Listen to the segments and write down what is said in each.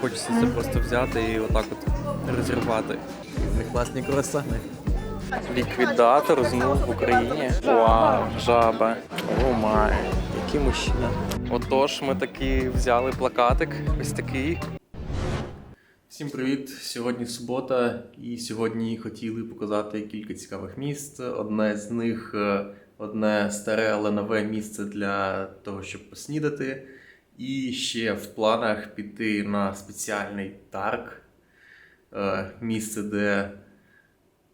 хочеться це просто взяти і отак от розірвати. Вони класні круасани. Ліквідатор знову в Україні. Вау, жаба. О май, який мужчина. Отож, ми таки взяли плакатик. Ось такий. Всім привіт! Сьогодні субота, і сьогодні хотіли показати кілька цікавих місць. Одне з них е, одне старе, але нове місце для того, щоб поснідати. І ще в планах піти на спеціальний тарг, е, місце, де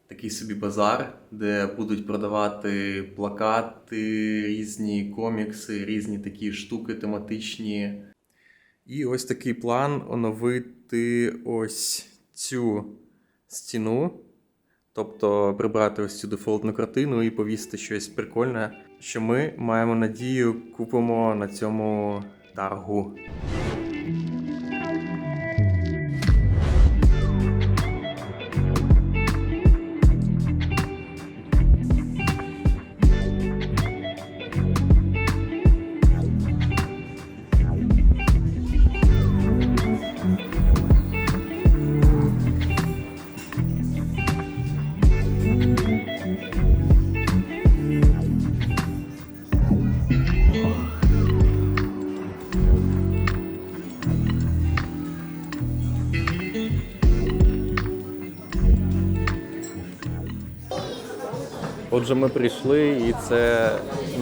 такий собі базар, де будуть продавати плакати, різні комікси, різні такі штуки тематичні. І ось такий план оновити ось цю стіну, тобто прибрати ось цю дефолтну картину і повісити щось прикольне, що ми маємо надію купимо на цьому таргу. Отже, ми прийшли, і це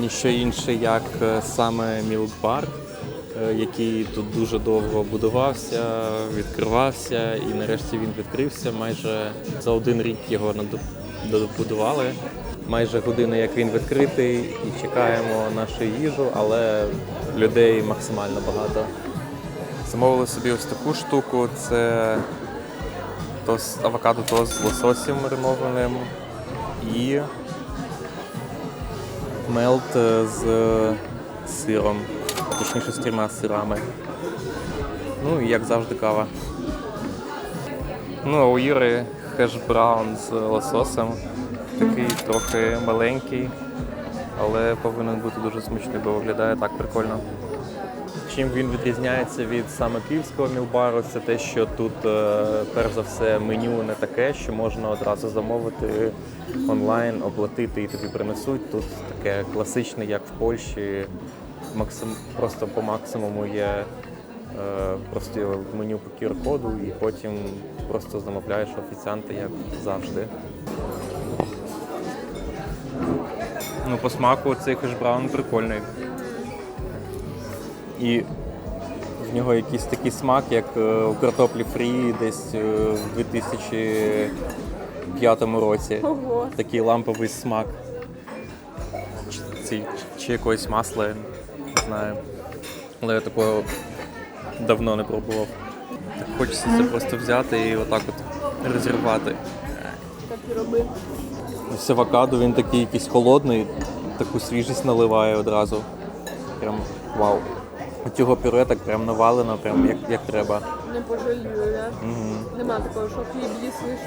ніщо інше, як е, саме Мілк-парк, е, який тут дуже довго будувався, відкривався, і нарешті він відкрився. Майже за один рік його добудували. Майже година, як він відкритий, і чекаємо нашу їжу, але людей максимально багато. Замовили собі ось таку штуку. Це тост, авокадо тост з лососем маринованим і мелт е, з сиром, точніше з трьома сирами. Ну і як завжди кава. Ну, а у Іри хеш браун з лососем. Такий трохи маленький, але повинен бути дуже смачний, бо виглядає так прикольно. Чим він відрізняється від саме київського мілбару, це те, що тут, е, перш за все, меню не таке, що можна одразу замовити онлайн оплатити і тобі принесуть. Тут таке класичне, як в Польщі, максим... просто по максимуму є е, просто меню по QR-коду і потім просто замовляєш офіціанта, як завжди. Ну, По смаку цей хешбраун прикольний. І в нього якийсь такий смак, як е, у картоплі фрі десь е, в 2000 95-му році. Ого. Такий ламповий смак. Чи, чи якогось масла, не знаю. Але я такого давно не пробував. Так Хочеться це просто взяти і отак от розірвати. Так і роби. Ось авокадо він такий якийсь холодний, таку свіжість наливає одразу. Прям вау. Цього пюре так прям навалено, прям як як треба. Не пожалію, да? Угу. Нема такого, що хліб їсиш.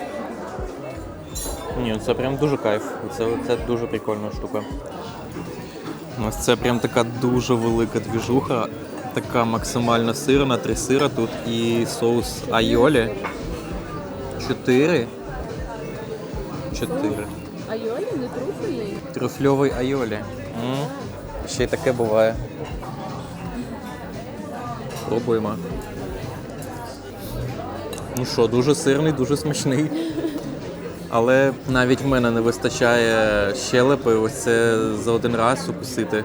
Ні, це прям дуже кайф. Це, це дуже прикольна штука. Ось це прям така дуже велика двіжуха, така максимально сирна, три сира тут і соус айолі. Чотири. Чотири. А Йолі не труфельний? Трюфльовий айолі. М, Ще й таке буває. Пробуємо. Ну що, дуже сирний, дуже смачний. Але навіть в мене не вистачає щелепи ось це за один раз укусити.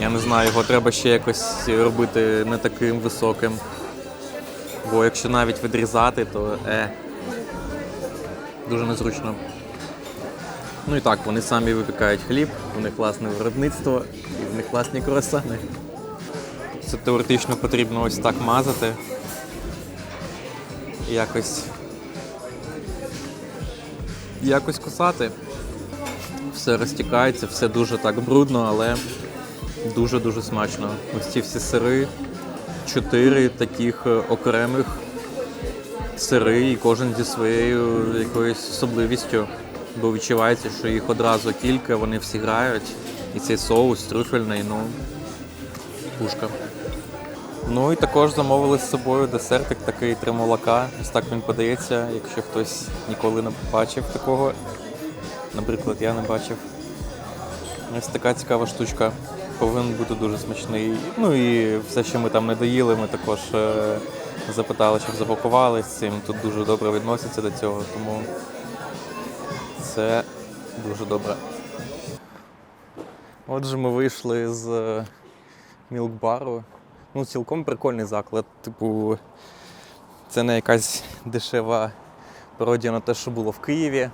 Я не знаю, його треба ще якось робити не таким високим. Бо якщо навіть відрізати, то е. Дуже незручно. Ну і так, вони самі випікають хліб, у них власне виробництво і в них власні круасани. Це теоретично потрібно ось так мазати. Якось. Якось кусати. Все розтікається, все дуже так брудно, але дуже-дуже смачно. Ось ці всі сири, чотири таких е, окремих сири, і кожен зі своєю якоюсь особливістю. Бо відчувається, що їх одразу кілька, вони всі грають. І цей соус трюфельний, ну, пушка. Ну і також замовили з собою десертик такий три молока. Ось так він подається, якщо хтось ніколи не бачив такого. Наприклад, я не бачив. Ось така цікава штучка. Повинен бути дуже смачний. Ну і все, що ми там не доїли, ми також е, запитали, щоб запакували з цим. Тут дуже добре відносяться до цього, тому це дуже добре. Отже, ми вийшли з е, мілкбару. Ну, цілком прикольний заклад. Типу, це не якась дешева пародія на те, що було в Києві.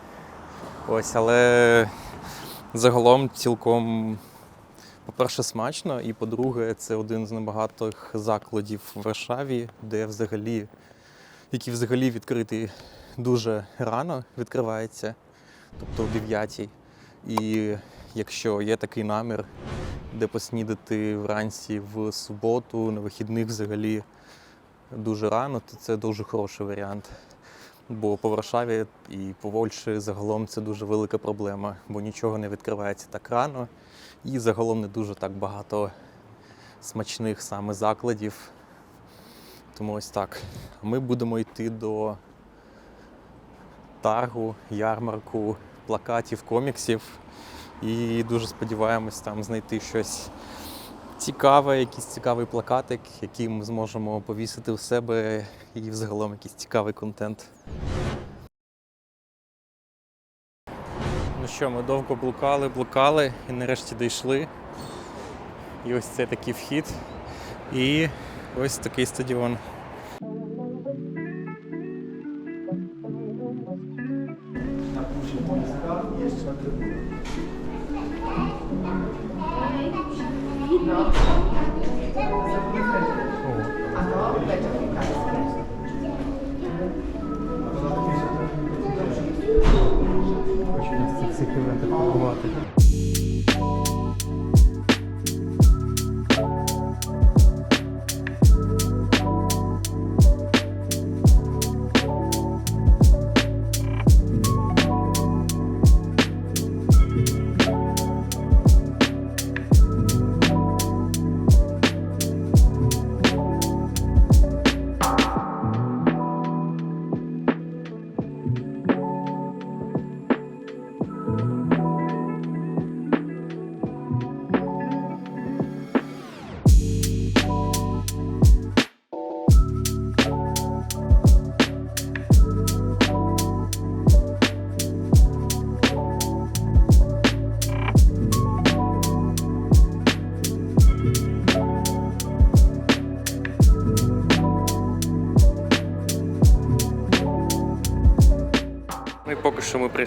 Ось, але загалом цілком, по-перше, смачно, і по-друге, це один з небагатих закладів в Варшаві, де взагалі, який взагалі відкритий дуже рано відкривається, тобто о 9 І якщо є такий намір, де поснідати вранці в суботу, на вихідних взагалі дуже рано, то це дуже хороший варіант. Бо по Варшаві і по Вольші загалом це дуже велика проблема, бо нічого не відкривається так рано, і загалом не дуже так багато смачних саме закладів. Тому ось так. Ми будемо йти до таргу, ярмарку, плакатів, коміксів. І дуже сподіваємось там знайти щось цікаве, якийсь цікавий плакатик, який ми зможемо повісити в себе, і взагалом якийсь цікавий контент. Ну що, ми довго блукали, блукали і нарешті дійшли. І ось це такий вхід. І ось такий стадіон.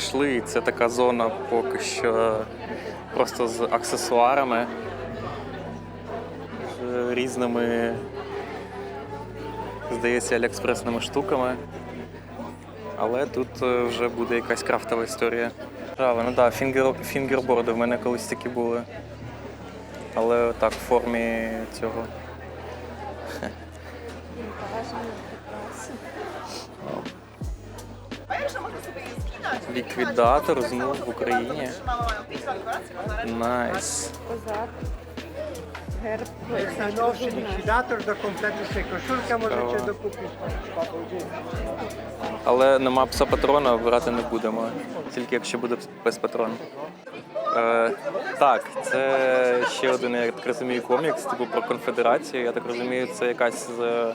Прийшли, і це така зона поки що просто з аксесуарами, з різними, здається, аліекспресними штуками. Але тут е, вже буде якась крафтова історія. Правильно, так, да, фінгер, фінгерборди в мене колись такі були. Але так, в формі цього. Ліквідатор змов в Україні. Найс. Козак. Герб. Likwidator do kompletu sobie koszulka możecie Ciekawe. Але нема пса патрона, брати не будемо. Тільки якщо буде без патрон. Е, так, це ще один, я так розумію, комікс, типу про конфедерацію. Я так розумію, це якась з е,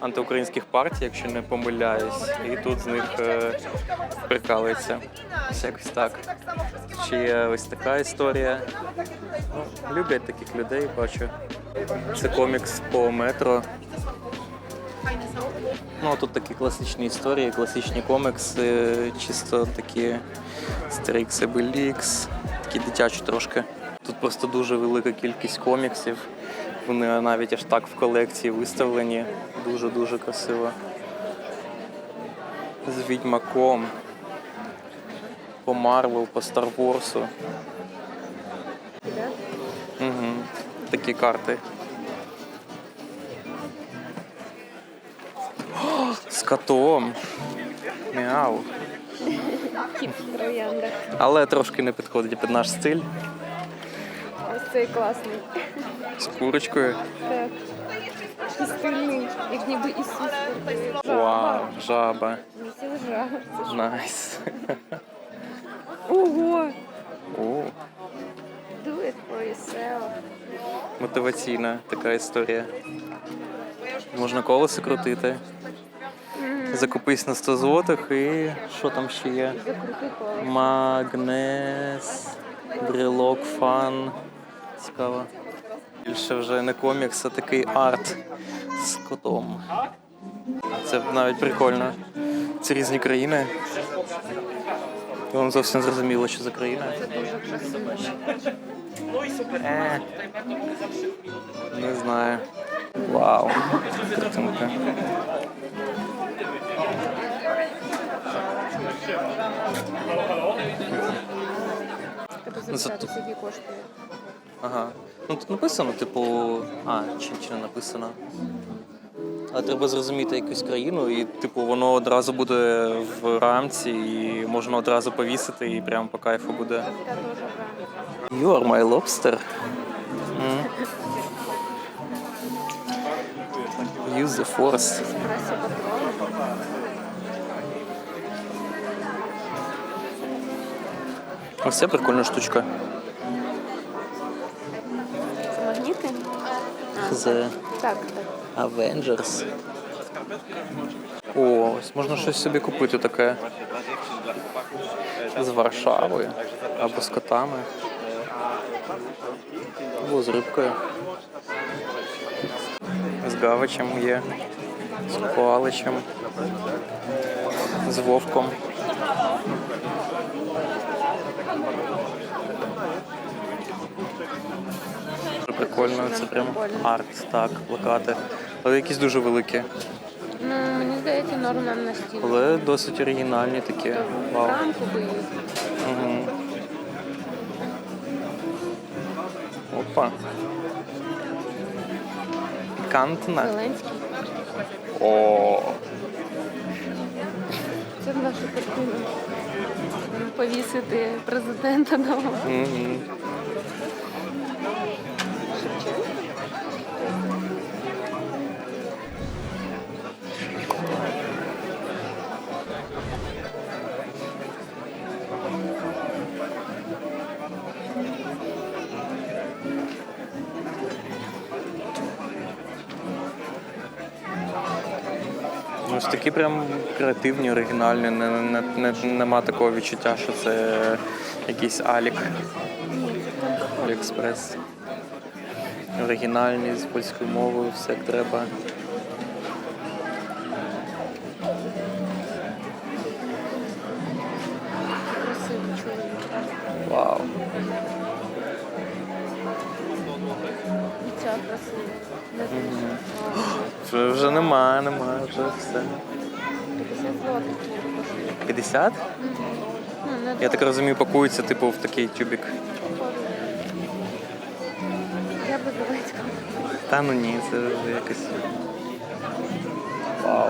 антиукраїнських партій, якщо не помиляюсь. І тут з них е, прикалується. Ось якось так. Ще є ось така історія. Ну, люблять таких людей, бачу. Це комікс по метро. Ну, тут такі класичні історії, класичні комікси, чисто такі Стерікс Обелікс, такі дитячі трошки. Тут просто дуже велика кількість коміксів. Вони навіть аж так в колекції виставлені. Дуже-дуже красиво. З Відьмаком. По Марвел, по Wars. Угу. Такі карти. З котом. Мяу. Троянда. Але трошки не підходить під наш стиль. Ось цей класний. З курочкою. Так. такий стильний, як ніби Ісус. Вау, жаба. Місіл жаба. Найс. Ого! О, Do it for yourself. мотиваційна така історія. Можна колесо крутити. Закупись на 100 злотих і що там ще є? Магнес, брелок, фан. Цікаво. Більше вже не комікс, а такий арт з котом. Це навіть прикольно. Це різні країни. Вам зовсім зрозуміло, що за країна. Е, не знаю. Вау. Картинка. Треба Ну, запитати, зато- скільки коштує. Ага. Ну тут написано, типу. А, чи, чи не написано. Але треба зрозуміти якусь країну, і, типу, воно одразу буде в рамці, і можна одразу повісити, і прямо по кайфу буде. You are my lobster. М. Use the force. Еспресо. Ось це прикольна штучка. Це магніти? The Так, так. Avengers. О, ось можна щось собі купити таке. З Варшави або з котами. Або з рибкою. З гавичем є. З коаличем. З вовком. Прикольно, це прям арт, так, плакати. Але якісь дуже великі. Ну, мені здається, норм нам на стіну. Але досить оригінальні такі. Вау. рамку би їх. Угу. Опа. Пікантна. Зеленський. О, Це наша картина. Повісити президента нового. Ось такі прям креативні, оригінальні. Не, не, не, нема такого відчуття, що це якийсь Алік. Аліекспрес. Оригінальний з польською мовою, все як треба. Вже все. 50 50? Ну, Я так розумію, пакується типу в такий тюбік. Я би Зеленського. Та ну ні, це вже якось. Вау.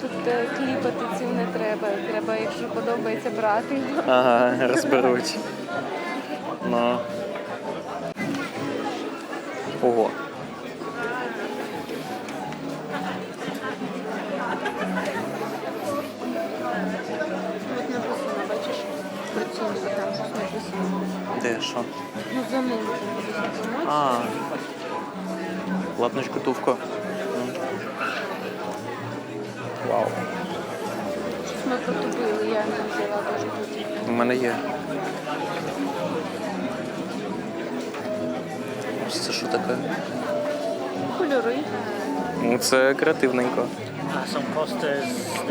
Тут е, кліпати цим не треба. Треба, якщо подобається, брати. Ага, розберуть. Ну. Ого. Де що? Ну, за ним там буде інформація. А. Ладно, шкатулка. М. Вау. Щось ми потупили, я не взяла тут. У мене є. Що таке? Кольори. Ну, це креативненько. A są kosty z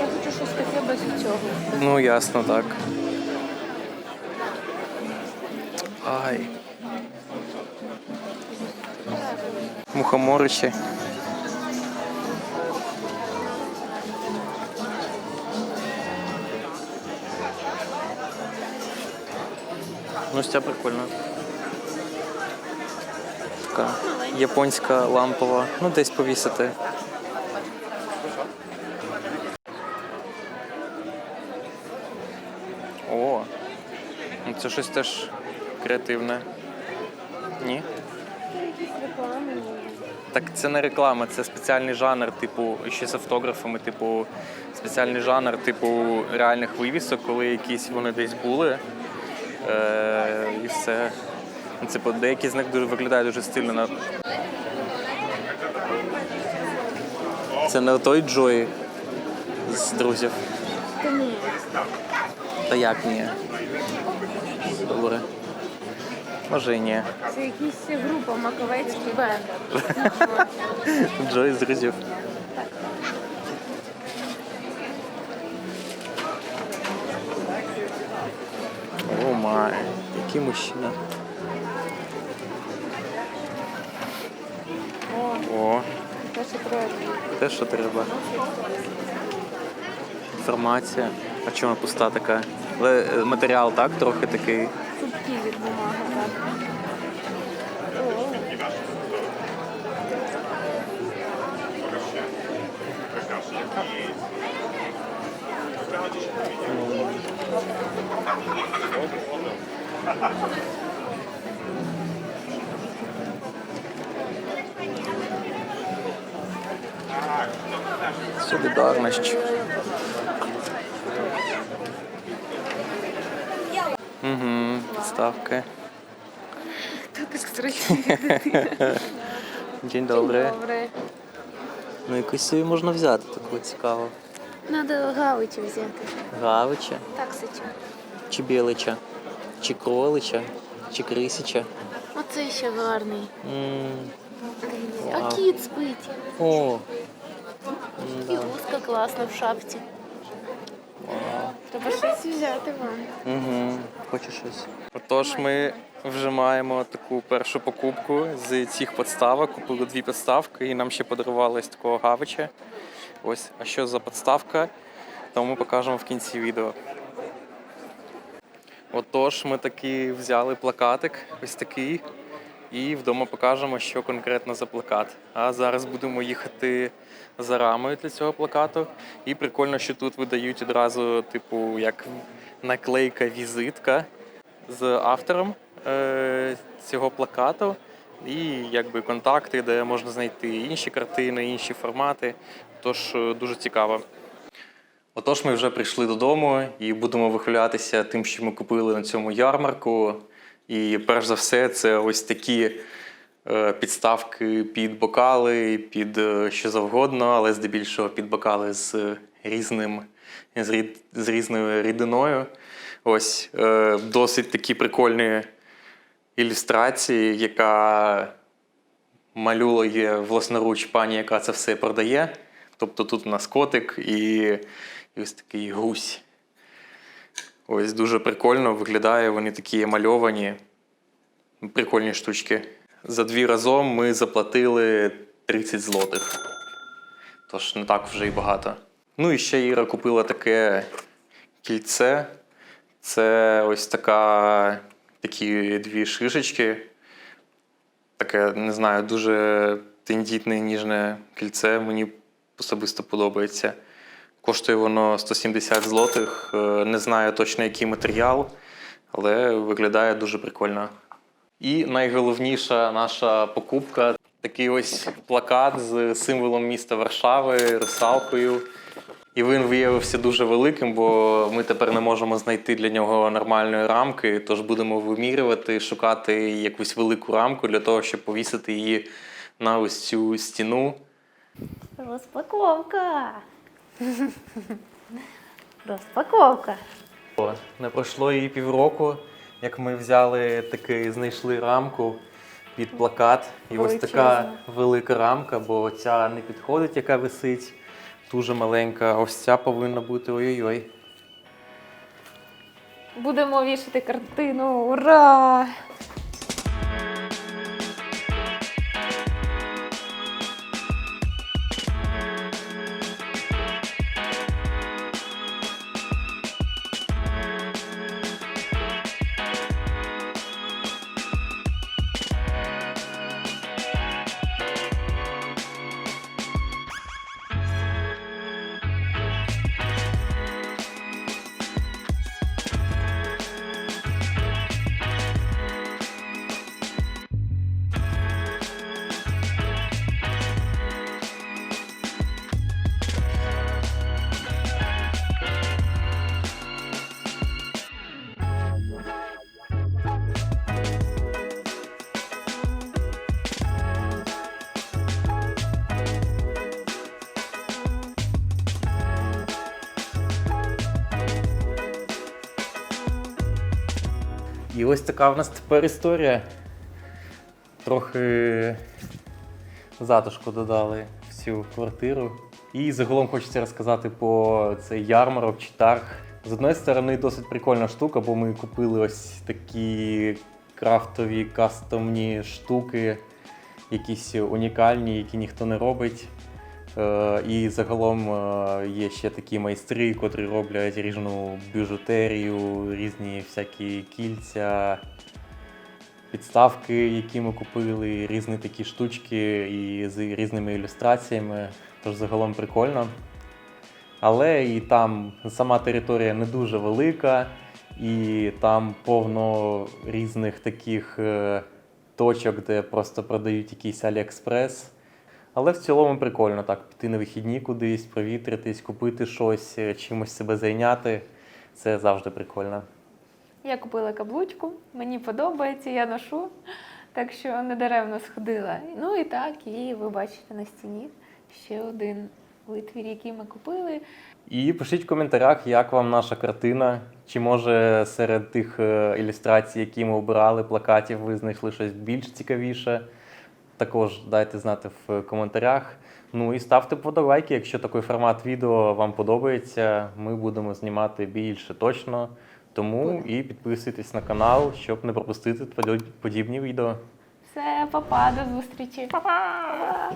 Я хочу щось таке без цього. Ну, ясно, так. Ай. Мухоморичі. Ну, ця прикольна. Така японська лампова. Ну, десь повісити. О, ну це щось теж креативне. Ні? Так це не реклама, це спеціальний жанр, типу, ще з автографами, типу, спеціальний жанр, типу реальних вивісок, коли якісь вони десь були. Е, і все. Ну, Типу, деякі з них дуже виглядають дуже стильно. Це не той Джой з друзів. Та ні. Та як ні? Добре. Може і ні. Це якась група Маковецький бенд. Джой з друзів. О май, який мужчина. О, те, що треба. те, що треба. Інформація. А чому пуста така? Але е, матеріал так, трохи такий. Цупкі від бумаги, Солідарність. Угу, ставки. День добрий. Добре. Ну якусь собі можна взяти таку цікаву. Надо галичі взяти. Гавича, Таксича. чи білича, чи кролича, чи крисича. Оцей ще гарний. м А Вау. кіт спить. О, І гуска класна в шапці. Треба щось взяти вам. Угу. Хочу щось. Отож, ми вже маємо таку першу покупку з цих подставок. Купили дві підставки і нам ще подарували ось такого гавича. Ось, а що за підставка, то ми покажемо в кінці відео. Отож, ми таки взяли плакатик, ось такий, і вдома покажемо, що конкретно за плакат. А зараз будемо їхати за рамою для цього плакату. І прикольно, що тут видають одразу, типу, як наклейка візитка з автором е- цього плакату. І якби контакти, де можна знайти інші картини, інші формати. Тож е, дуже цікаво. Отож, ми вже прийшли додому і будемо вихвалятися тим, що ми купили на цьому ярмарку. І перш за все, це ось такі е, підставки під бокали, під е, що завгодно, але здебільшого під бокали з різним з, різною рідиною. Ось досить такі прикольні ілюстрації, яка малює власноруч пані, яка це все продає. Тобто тут у нас котик і, і ось такий гусь. Ось дуже прикольно виглядає, вони такі мальовані. Прикольні штучки. За дві разом ми заплатили 30 злотих. Тож не так вже й багато. Ну і ще Іра купила таке кільце. Це ось така, такі дві шишечки. Таке, не знаю, дуже тендітне, ніжне кільце. Мені особисто подобається. Коштує воно 170 злотих. Е, Не знаю точно, який матеріал, але виглядає дуже прикольно. І найголовніша наша покупка такий ось плакат з символом міста Варшави, русалкою. І він виявився дуже великим, бо ми тепер не можемо знайти для нього нормальної рамки. Тож будемо вимірювати, шукати якусь велику рамку для того, щоб повісити її на ось цю стіну. Розпаковка. Розпаковка. О, Не пройшло і півроку, як ми взяли таки, знайшли рамку під плакат. І ось така велика рамка, бо ця не підходить, яка висить. Дуже маленька. Ось ця повинна бути ой-ой-ой. Будемо вішати картину. Ура! І ось така в нас тепер історія. Трохи затишку додали в цю квартиру. І загалом хочеться розказати по цей ярмарок чи тарг. З одної сторони, досить прикольна штука, бо ми купили ось такі крафтові кастомні штуки, якісь унікальні, які ніхто не робить. Е, І загалом е, є ще такі майстри, котрі роблять різну біжутерію, різні всякі кільця, підставки, які ми купили, різні такі штучки і з різними ілюстраціями. Тож загалом прикольно. Але і там сама територія не дуже велика, і там повно різних таких е, точок, де просто продають якийсь Аліекспрес. Але в цілому прикольно так піти на вихідні кудись, провітритись, купити щось, е, чимось себе зайняти. Це завжди прикольно. Я купила каблучку, мені подобається, я ношу, так що недаремно сходила. Ну і так, і ви бачите на стіні ще один витвір, який ми купили. І пишіть в коментарях, як вам наша картина. Чи може серед тих е, ілюстрацій, які ми обирали, плакатів, ви знайшли щось більш цікавіше. Також дайте знати в коментарях. Ну і ставте подобайки, якщо такий формат відео вам подобається. Ми будемо знімати більше точно. Тому і підписуйтесь на канал, щоб не пропустити подібні відео. Все, папа, до зустрічі. Па-па!